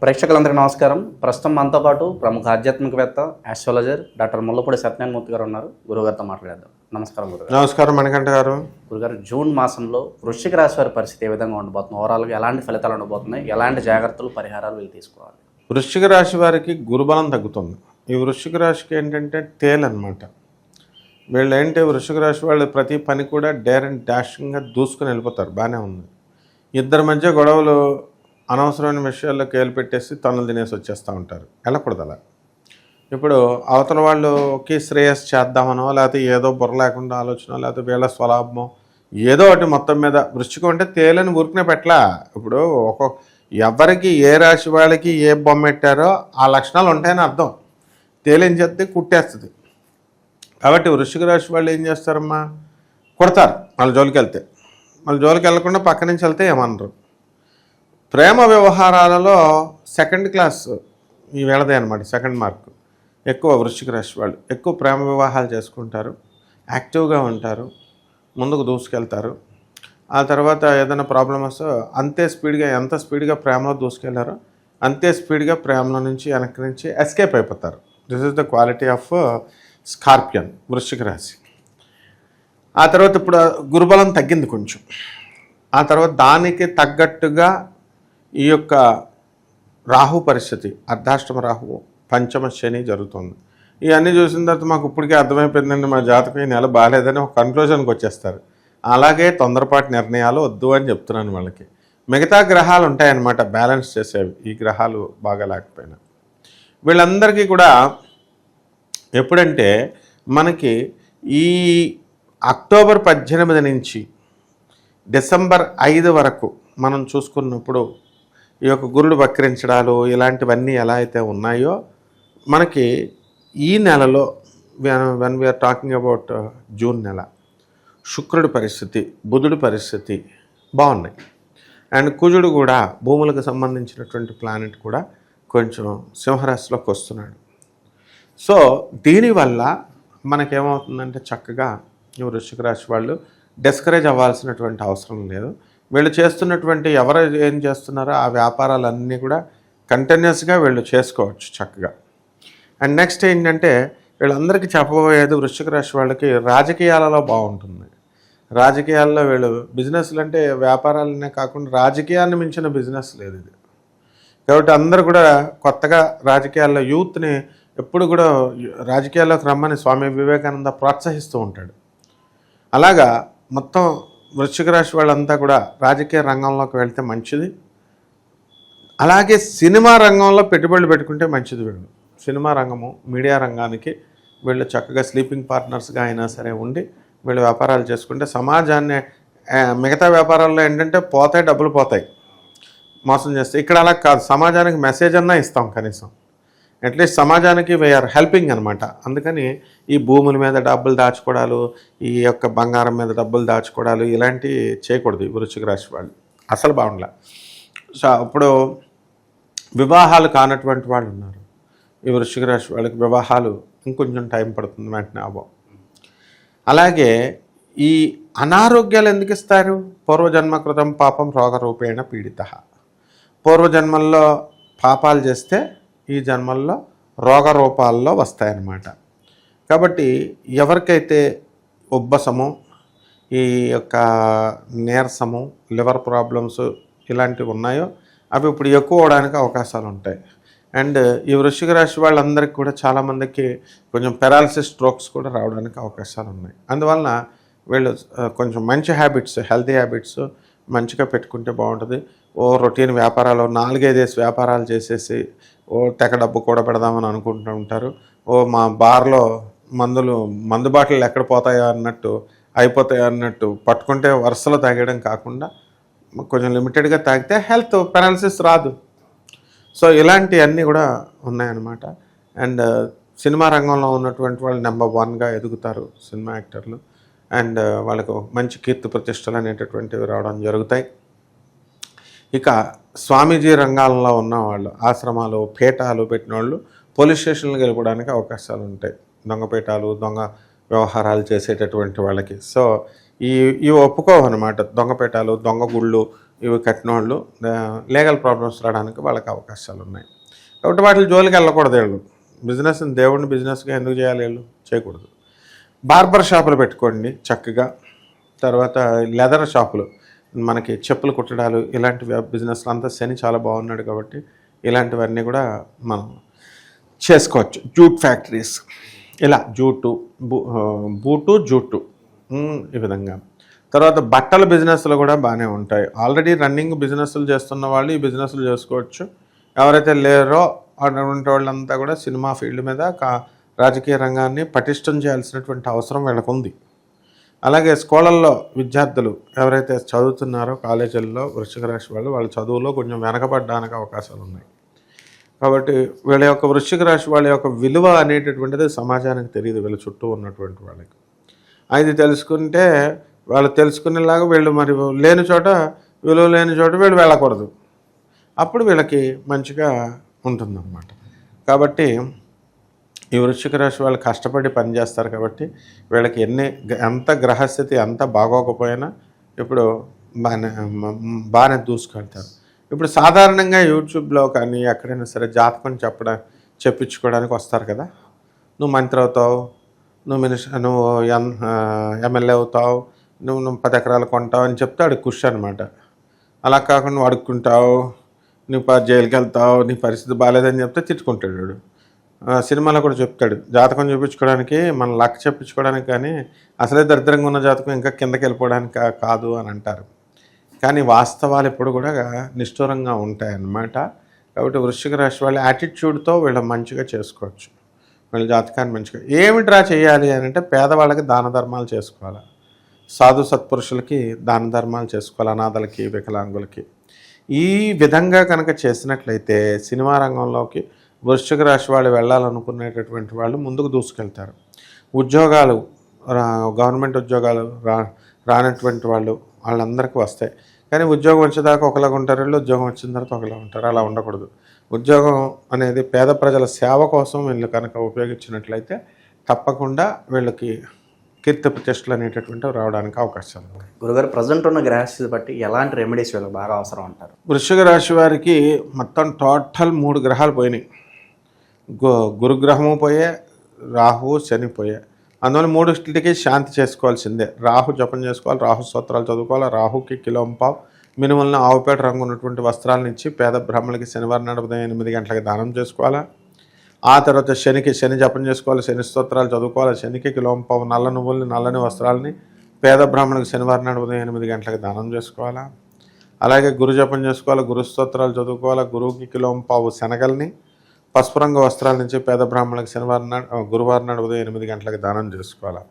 ప్రేక్షకులందరికీ నమస్కారం. ప్రస్తుతం మనతో పాటు ప్రముఖ ఆధ్యాత్మికవేత్త ఆస్ట్రాలజర్ డాక్టర్ ముల్లపూడి సత్యనారాయణమూర్తి గారు ఉన్నారు. గురుగారితో మాట్లాడేద్దాం. నమస్కారం గురుగారు. నమస్కారం మణికంఠ గారు. గురుగారు జూన్ మాసంలో వృశ్చిక రాశి వారి పరిస్థితి ఏ విధంగా ఉండబోతుంది? ఓవరాల్గా ఎలాంటి ఫలితాలు ఉండబోతున్నాయి? ఎలాంటి జాగ్రత్తలు పరిహారాలు వీళ్ళు తీసుకోవాలి? వృశ్చిక రాశి వారికి గురుబలం తగ్గుతుంది. ఈ వృశ్చిక రాశికి ఏంటంటే టేల్ అనమాట వీళ్ళు ఏంటి? వృశ్చిక రాశి వాళ్ళు ప్రతి పని కూడా డేర్ అండ్ డాషింగ్గా దూసుకుని వెళ్ళిపోతారు. బాగానే ఉంది. ఇద్దరి మధ్య గొడవలు అనవసరమైన విషయాల్లో కేలు పెట్టేసి తనులు తినేసి వచ్చేస్తూ ఉంటారు. వెళ్ళకూడదు అలా ఇప్పుడు అవతల వాళ్ళకి శ్రేయస్ చేద్దామనో లేకపోతే ఏదో బుర్ర లేకుండా ఆలోచన లేకపోతే వీళ్ళ స్వలాభమో ఏదో ఒకటి మొత్తం మీద వృశ్చికం అంటే తేలని ఊరికనే పెట్టలా. ఇప్పుడు ఒక ఎవరికి ఏ రాశి వాళ్ళకి ఏ బొమ్మ పెట్టారో ఆ లక్షణాలు ఉంటాయని అర్థం. తేలేం చేస్తే కుట్టేస్తుంది. కాబట్టి వృశ్చిక రాశి వాళ్ళు ఏం చేస్తారమ్మా? కొడతారు. వాళ్ళ జోలికి వెళ్తే వాళ్ళ జోలికి వెళ్ళకుండా పక్క నుంచి వెళ్తే ఏమనరు. ప్రేమ వ్యవహారాలలో సెకండ్ క్లాస్ ఈ వేళదే అనమాట సెకండ్ మార్క్. ఎక్కువ వృశ్చిక రాశి వాళ్ళు ఎక్కువ ప్రేమ వివాహాలు చేసుకుంటారు యాక్టివ్గా ఉంటారు ముందుకు దూసుకెళ్తారు. ఆ తర్వాత ఏదైనా ప్రాబ్లం వస్తే అంతే స్పీడ్గా ఎంత స్పీడ్గా ప్రేమలో దూసుకెళ్ళారో అంతే స్పీడ్గా ప్రేమలో నుంచి వెనక్కి నుంచి ఎస్కేప్ అయిపోతారు. This is the quality of scorpion వృశ్చిక రాశి. ఆ తర్వాత ఇప్పుడు గురుబలం తగ్గింది కొంచెం. ఆ తర్వాత దానికి తగ్గట్టుగా ఈ యొక్క రాహు పరిస్థితి అర్ధాష్టమ రాహు పంచమ శని జరుగుతుంది. ఇవన్నీ చూసిన తర్వాత మాకు ఇప్పటికే అర్థమైపోయిందండి మా జాతకం ఈ నెల బాగాలేదని ఒక కన్క్లూజన్కి వచ్చేస్తారు. అలాగే తొందరపాటు నిర్ణయాలు వద్దు అని చెప్తున్నాను వాళ్ళకి. మిగతా గ్రహాలు ఉంటాయన్నమాట బ్యాలెన్స్ చేసేవి. ఈ గ్రహాలు బాగా లేకపోయినా. వీళ్ళందరికీ కూడా ఎప్పుడంటే మనకి ఈ అక్టోబర్ పద్దెనిమిది నుంచి డిసెంబర్ ఐదు వరకు మనం చూసుకున్నప్పుడు ఈ యొక్క గురుడు వక్రించడాలు ఇలాంటివన్నీ ఎలా అయితే ఉన్నాయో మనకి ఈ నెలలో when we're talking about June నెల శుక్రుడి పరిస్థితి బుధుడి పరిస్థితి బాగున్నాయి. అండ్ కుజుడు కూడా భూములకు సంబంధించినటువంటి ప్లానెట్ కూడా కొంచెం సింహరాశిలోకి వస్తున్నాడు. సో దీనివల్ల మనకేమవుతుందంటే చక్కగా వృశ్చిక రాశి వాళ్ళు డిస్కరేజ్ అవ్వాల్సినటువంటి అవసరం లేదు. వీళ్ళు చేస్తున్నటువంటి ఎవరు ఏం చేస్తున్నారో ఆ వ్యాపారాలన్నీ కూడా కంటిన్యూస్గా వీళ్ళు చేసుకోవచ్చు చక్కగా. అండ్ నెక్స్ట్ ఏంటంటే వీళ్ళందరికీ చెప్పబోయేది వృశ్చిక రాశి వాళ్ళకి రాజకీయాలలో బాగుంటుంది. రాజకీయాల్లో వీళ్ళు బిజినెస్లు అంటే వ్యాపారాలనే కాకుండా రాజకీయాన్ని మించిన బిజినెస్ లేదు ఇది. కాబట్టి అందరూ కూడా కొత్తగా రాజకీయాల్లో యూత్ని ఎప్పుడు కూడా రాజకీయాల్లోకి రమ్మని స్వామి వివేకానంద ప్రోత్సహిస్తూ ఉంటాడు. అలాగా మొత్తం వృశ్చిక రాశి వాళ్ళంతా కూడా రాజకీయ రంగంలోకి వెళ్తే మంచిది. అలాగే సినిమా రంగంలో పెట్టుబడులు పెట్టుకుంటే మంచిది వీళ్ళు. సినిమా రంగము మీడియా రంగానికి వీళ్ళు చక్కగా స్లీపింగ్ పార్ట్నర్స్గా అయినా సరే ఉండి వీళ్ళు వ్యాపారాలు చేసుకుంటే సమాజాన్ని మిగతా వ్యాపారాల్లో ఏంటంటే పోతాయి డబ్బులు పోతాయి. మోసం చేస్తే ఇక్కడ అలా కాదు. సమాజానికి మెసేజ్ అన్నా ఇస్తాం కనీసం. అట్లీస్ట్ సమాజానికి వేఆర్ హెల్పింగ్ అనమాట అందుకని ఈ భూముల మీద డబ్బులు దాచుకోవడాలు ఈ యొక్క బంగారం మీద డబ్బులు దాచుకోవడాలు ఇలాంటివి చేయకూడదు ఈ వృశ్చిక రాశి వాళ్ళు. అసలు బాగుండలే. సో అప్పుడు వివాహాలు కానటువంటి వాళ్ళు ఉన్నారు. ఈ వృశ్చిక రాశి వాళ్ళకి వివాహాలు ఇంకొంచెం టైం పడుతుంది వెంటనే అబో అలాగే ఈ అనారోగ్యాలు ఎందుకు ఇస్తారు? పూర్వజన్మకృతం పాపం రోగరూపేణ పీడిత. పూర్వజన్మల్లో పాపాలు చేస్తే ఈ జన్మల్లో రోగ రూపాల్లో వస్తాయన్నమాట. కాబట్టి ఎవరికైతే ఉబ్బసము ఈ యొక్క నీరసము లివర్ ప్రాబ్లమ్స్ ఇలాంటివి ఉన్నాయో అవి ఇప్పుడు ఎక్కువ అవడానికి అవకాశాలు ఉంటాయి. అండ్ ఈ వృషిక రాశి వాళ్ళందరికీ కూడా చాలామందికి కొంచెం పెరాలసిస్ స్ట్రోక్స్ కూడా రావడానికి అవకాశాలు ఉన్నాయి. అందువలన వీళ్ళు కొంచెం మంచి హ్యాబిట్స్ హెల్తీ హ్యాబిట్స్ మంచిగా పెట్టుకుంటే బాగుంటుంది. ఓ రొటీన్ వ్యాపారాలు నాలుగైదేసి వ్యాపారాలు చేసేసి ఓ తెక డబ్బు కూడా పెడదామని అనుకుంటూ ఉంటారు. ఓ మా బార్లో మందులు మందు బాటిల్ ఎక్కడ పోతాయో అన్నట్టు అయిపోతాయో అన్నట్టు పట్టుకుంటే వరుసలో తాగడం కాకుండా కొంచెం లిమిటెడ్గా తాగితే హెల్త్ పెనాలిసిస్ రాదు. సో ఇలాంటివన్నీ కూడా ఉన్నాయన్నమాట. అండ్ సినిమా రంగంలో ఉన్నటువంటి వాళ్ళు నెంబర్ వన్గా ఎదుగుతారు సినిమా యాక్టర్లు. అండ్ వాళ్ళకు మంచి కీర్తి ప్రతిష్టలు అనేటటువంటివి రావడం జరుగుతాయి. ఇక స్వామీజీ రంగాల్లో ఉన్న వాళ్ళు ఆశ్రమాలు పీఠాలు పెట్టిన వాళ్ళు పోలీస్ స్టేషన్లకు వెళ్ళడానికి అవకాశాలు ఉంటాయి. దొంగపేటాలు దొంగ వ్యవహారాలు చేసేటటువంటి వాళ్ళకి. సో ఈ ఇవి ఒప్పుకోవన్నమాట. దొంగపేటాలు దొంగ గుళ్ళు ఇవి కట్టిన వాళ్ళు లీగల్ ప్రాబ్లమ్స్ రావడానికి వాళ్ళకి అవకాశాలు ఉన్నాయి. కాబట్టి వాటి జోలికి వెళ్ళకూడదు వీళ్ళు. బిజినెస్ దేవుడిని బిజినెస్గా ఎందుకు చేయాలి వీళ్ళు? చేయకూడదు. బార్బర్ షాపులు పెట్టుకోండి చక్కగా. తర్వాత లెదర్ షాపులు. మనకి చెప్పులు కుట్టడాలు ఇలాంటి బిజినెస్లు అంతా శని చాలా బాగున్నాడు కాబట్టి ఇలాంటివన్నీ కూడా మనం చేసుకోవచ్చు. Jute factories. ఇలా జూటు బూ బూటు జూటు. ఈ విధంగా. తర్వాత బట్టల బిజినెస్లు కూడా బాగానే ఉంటాయి. ఆల్రెడీ రన్నింగ్ బిజినెస్లు చేస్తున్న వాళ్ళు ఈ బిజినెస్లు చేసుకోవచ్చు. ఎవరైతే లేరో అటువంటి వాళ్ళంతా కూడా సినిమా ఫీల్డ్ మీద కా రాజకీయ రంగాన్ని పటిష్టం చేయాల్సినటువంటి అవసరం వీళ్ళకుంది. అలాగే స్కూళ్ళల్లో విద్యార్థులు ఎవరైతే చదువుతున్నారో కాలేజీల్లో వృశ్చిక రాశి వాళ్ళు వాళ్ళ చదువులో కొంచెం వెనకబడ్డానికి అవకాశాలు ఉన్నాయి. కాబట్టి వీళ్ళ యొక్క వృశ్చిక రాశి వాళ్ళ యొక్క విలువ అనేటటువంటిది సమాజానికి తెలియదు వీళ్ళ చుట్టూ ఉన్నటువంటి వాళ్ళకి. అది తెలుసుకుంటే వాళ్ళు తెలుసుకునేలాగా వీళ్ళు మరి లేని చోట విలువ లేని చోట వీళ్ళు వెళ్ళకూడదు. అప్పుడు వీళ్ళకి మంచిగా ఉంటుందన్నమాట. కాబట్టి ఈ వృశ్చిక రాశి వాళ్ళు కష్టపడి పనిచేస్తారు కాబట్టి వీళ్ళకి ఎన్ని ఎంత గ్రహస్థితి ఎంత బాగోకపోయినా ఇప్పుడు బాగానే బాగానే దూసుకెళ్తారు. ఇప్పుడు సాధారణంగా యూట్యూబ్లో కానీ ఎక్కడైనా సరే జాతకం చెప్పడం చెప్పించుకోవడానికి వస్తారు కదా. నువ్వు మంత్రి అవుతావు నువ్వు మినిస్టర్ నువ్వు ఎం ఎమ్మెల్యే అవుతావు నువ్వు నువ్వు పది ఎకరాలు కొంటావు అని చెప్తే అడుగు ఖుషి అనమాట అలా కాకుండా నువ్వు అడుక్కుంటావు నువ్వు జైలుకి వెళ్తావు నీ పరిస్థితి బాగాలేదని చెప్తే తిట్టుకుంటాడు వాడు. సినిమాలో కూడా చెప్తాడు. జాతకం చూపించుకోవడానికి మన లక్ చెప్పించుకోవడానికి కానీ అసలే దరిద్రంగా ఉన్న జాతకం ఇంకా కిందకి వెళ్ళిపోవడానికి కాదు అని అంటారు. కానీ వాస్తవాలు ఎప్పుడు కూడా నిష్ఠూరంగా ఉంటాయన్నమాట. కాబట్టి వృశ్చిక రాశి వాళ్ళ యాటిట్యూడ్తో వీళ్ళు మంచిగా చేసుకోవచ్చు. వీళ్ళ జాతకాన్ని మంచిగా. ఏమి డ్రా చేయాలి అని అంటే పేదవాళ్ళకి దాన ధర్మాలు చేసుకోవాలి. సాధు సత్పురుషులకి దాన ధర్మాలు చేసుకోవాలి అనాథలకి వికలాంగులకి. ఈ విధంగా కనుక చేసినట్లయితే సినిమా రంగంలోకి వృశ్చిక రాశి వాళ్ళు వెళ్ళాలనుకునేటటువంటి వాళ్ళు ముందుకు దూసుకెళ్తారు. ఉద్యోగాలు గవర్నమెంట్ ఉద్యోగాలు రా రానటువంటి వాళ్ళు వాళ్ళందరికీ వస్తాయి. కానీ ఉద్యోగం వచ్చేదాకా ఒకలాగా ఉంటారు వీళ్ళు ఉద్యోగం వచ్చిన తర్వాత ఒకలా ఉంటారు. అలా ఉండకూడదు. ఉద్యోగం అనేది పేద ప్రజల సేవ కోసం వీళ్ళు కనుక ఉపయోగించినట్లయితే తప్పకుండా వీళ్ళకి కీర్తి ప్రతిష్టలు అనేటటువంటివి రావడానికి అవకాశాలు ఉన్నాయి. గురుగారు ప్రజెంట్ ఉన్న గ్రహస్థితి బట్టి ఎలాంటి రెమెడీస్ వీళ్ళకి బాగా అవసరం అంటారు? వృశ్చిక రాశి వారికి మొత్తం టోటల్ మూడు గ్రహాలు పోయినాయి. గు గురుగ్రహము పోయే రాహు శని పోయే. అందువల్ల మూడుకి శాంతి చేసుకోవాల్సిందే. రాహు జపం చేసుకోవాలి రాహు స్తోత్రాలు చదువుకోవాలి రాహుకి కిలోంపావు మినిమల్ని ఆవుపేట రంగు ఉన్నటువంటి వస్త్రాలను ఇచ్చి పేద బ్రాహ్మణులకి శనివారం నాడు ఎనిమిది గంటలకు దానం చేసుకోవాలా? ఆ తర్వాత శనికి శని జపం చేసుకోవాలి శని స్తోత్రాలు చదువుకోవాలి శనికి కిలోంపావు నల్ల నువ్వుల్ని నల్లని వస్త్రాలని పేద బ్రాహ్మణులకు శనివారం నాడు ఎనిమిది గంటలకు దానం చేసుకోవాలా? అలాగే గురు జపం చేసుకోవాలి గురు స్తోత్రాలు చదువుకోవాలి గురువుకి కిలోంపావు శనగల్ని. పసుపు రంగు వస్త్రాల నుంచి పేద బ్రాహ్మణులకు శనివారం నాడు గురువారం నాడు ఉదయం ఎనిమిది గంటలకు దానం చేసుకోవాలి?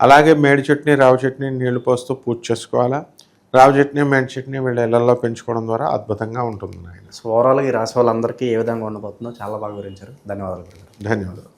అలాగే మేడి చట్నీ రావి చట్నీ నీళ్ళు పోస్తూ పూజ చేసుకోవాలా? రావి చట్నీ మేడి చట్నీ వీళ్ళ ఇళ్ళలో పెంచుకోవడం ద్వారా అద్భుతంగా ఉంటుంది ఆయన సో ఓవరాల్గా ఈ రాశి వాళ్ళందరికీ ఏ విధంగా ఉండబోతుందో చాలా బాగా వివరించారు. ధన్యవాదాలు ధన్యవాదాలు.